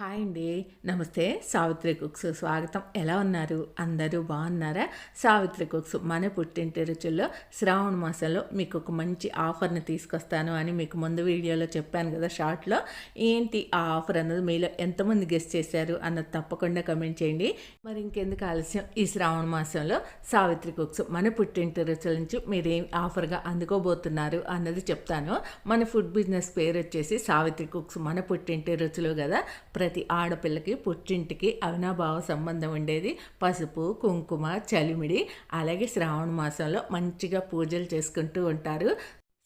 Hi అండి. నమస్తే. Savitri cooks స్వాగతం. ఎలా ఉన్నారు? అందరూ బాగున్నారా? సావిత్రి కుక్స్ మన పుట్టింటి రుచుల్లో శ్రావణ మాసంలో మీకు ఒక మంచి ఆఫర్ని తీసుకొస్తాను అని మీకు ముందు వీడియోలో చెప్పాను కదా షార్ట్లో. ఏంటి ఆ ఆఫర్ అన్నది మీలో ఎంతమంది గెస్ట్ చేశారు అన్నది తప్పకుండా కమెంట్ చేయండి. మరి ఇంకెందుకు ఆలస్యం? ఈ శ్రావణ మాసంలో సావిత్రి కుక్స్ మన పుట్టింటి రుచుల నుంచి మీరు ఏం ఆఫర్గా అందుకోబోతున్నారు అన్నది చెప్తాను. మన ఫుడ్ బిజినెస్ పేరు వచ్చేసి సావిత్రి కుక్స్ మన పుట్టింటి రుచులు కదా. ప్రతి ఆడపిల్లకి పుట్టింటికి అవినాభావ సంబంధం ఉండేది. పసుపు కుంకుమ చలిమిడి అలాగే శ్రావణ మాసంలో మంచిగా పూజలు చేసుకుంటూ ఉంటారు.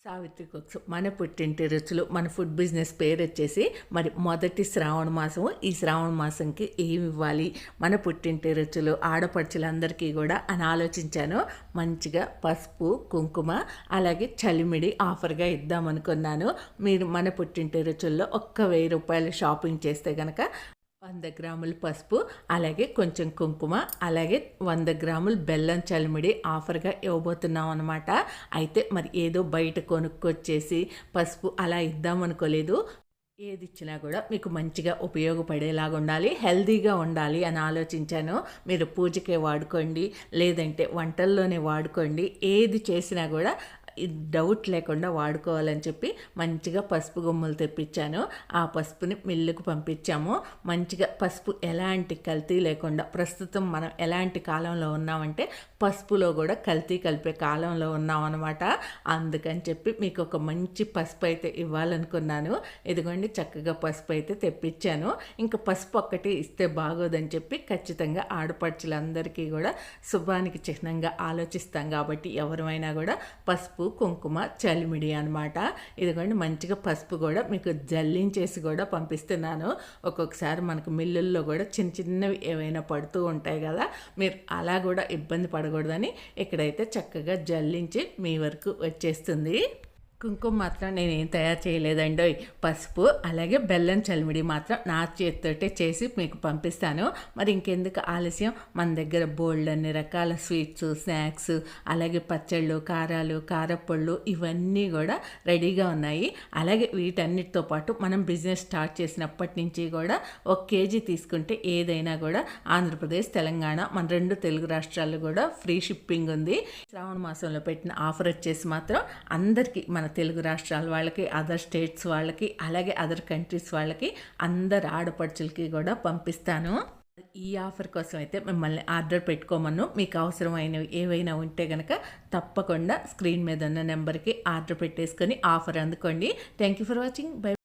సావిత్రి కుక్స్ మన పుట్టింటి రుచులు మన ఫుడ్ బిజినెస్ పేరు వచ్చేసి మరి మొదటి శ్రావణ మాసము. ఈ శ్రావణ మాసంకి ఏమి ఇవ్వాలి? మన పుట్టింటి రుచులు ఆడపడుచులందరికీ కూడా అని ఆలోచించాను. మంచిగా పసుపు కుంకుమ అలాగే చలిమిడి ఆఫర్గా ఇద్దామనుకున్నాను. మీరు మన పుట్టింటి రుచుల్లో ఒక్క వెయ్యి రూపాయలు షాపింగ్ చేస్తే కనుక వంద గ్రాములు పసుపు అలాగే కొంచెం కుంకుమ అలాగే వంద గ్రాములు బెల్లం చలిమిడి ఆఫర్గా ఇవ్వబోతున్నాం అనమాట అయితే మరి ఏదో బయట కొనుక్కొచ్చేసి పసుపు అలా ఇద్దామనుకోలేదు. ఏది ఇచ్చినా కూడా మీకు మంచిగా ఉపయోగపడేలాగా ఉండాలి హెల్దీగా ఉండాలి అని ఆలోచించాను. మీరు పూజకే వాడుకోండి లేదంటే వంటల్లోనే వాడుకోండి. ఏది చేసినా కూడా డౌట్ లేకుండా వాడుకోవాలని చెప్పి మంచిగా పసుపు గుమ్మలు తెప్పించాను. ఆ పసుపుని మిల్లుకు పంపించాము. మంచిగా పసుపు ఎలాంటి కల్తీ లేకుండా ప్రస్తుతం మనం ఎలాంటి కాలంలో ఉన్నామంటే పసుపులో కూడా కల్తీ కలిపే కాలంలో ఉన్నాం అనమాట అందుకని చెప్పి మీకు ఒక మంచి పసుపు అయితే ఇవ్వాలనుకున్నాను. ఇదిగోండి చక్కగా పసుపు అయితే తెప్పించాను. ఇంకా పసుపు ఒక్కటి ఇస్తే బాగోదని చెప్పి ఖచ్చితంగా ఆడపడుచులందరికీ కూడా శుభానికి చిహ్నంగా ఆలోచిస్తాం కాబట్టి ఎవరైనా కూడా పసుపు పసుపు కుంకుమ చలిమిడి అనమాట ఇదిగోండి మంచిగా పసుపు కూడా మీకు జల్లించేసి కూడా పంపిస్తున్నాను. ఒక్కొక్కసారి మనకు మిల్లుల్లో కూడా చిన్న చిన్నవి ఏవైనా పడుతూ ఉంటాయి కదా మీరు అలా కూడా ఇబ్బంది పడకూడదని ఇక్కడైతే చక్కగా జల్లించి మీ వరకు వచ్చేస్తుంది. కుంకుమ మాత్రం నేను ఏం తయారు చేయలేదండి పసుపు అలాగే బెల్లం చలిమిడి మాత్రం నా చేతితోటే చేసి మీకు పంపిస్తాను. మరి ఇంకెందుకు ఆలస్యం? మన దగ్గర బోల్డ్ అన్ని రకాల స్వీట్స్ స్నాక్స్ అలాగే పచ్చళ్ళు కారాలు కారపళ్ళు ఇవన్నీ కూడా రెడీగా ఉన్నాయి. అలాగే వీటన్నిటితో పాటు మనం బిజినెస్ స్టార్ట్ చేసినప్పటి నుంచి కూడా ఒక కేజీ తీసుకుంటే ఏదైనా కూడా ఆంధ్రప్రదేశ్ తెలంగాణ మన రెండు తెలుగు రాష్ట్రాల్లో కూడా ఫ్రీ షిప్పింగ్ ఉంది. శ్రావణ మాసంలో పెట్టిన ఆఫర్ వచ్చేసి మాత్రం అందరికీ మన తెలుగు రాష్ట్రాల వాళ్ళకి అదర్ స్టేట్స్ వాళ్ళకి అలాగే అదర్ కంట్రీస్ వాళ్ళకి అందరు ఆడపడుచులకి కూడా పంపిస్తాను. ఈ ఆఫర్ కోసం అయితే మిమ్మల్ని ఆర్డర్ పెట్టుకోమను. మీకు అవసరమైనవి ఏవైనా ఉంటే కనుక తప్పకుండా స్క్రీన్ మీద ఉన్న నెంబర్కి ఆర్డర్ పెట్టేసుకొని ఆఫర్ అందుకోండి. Thank you for watching bye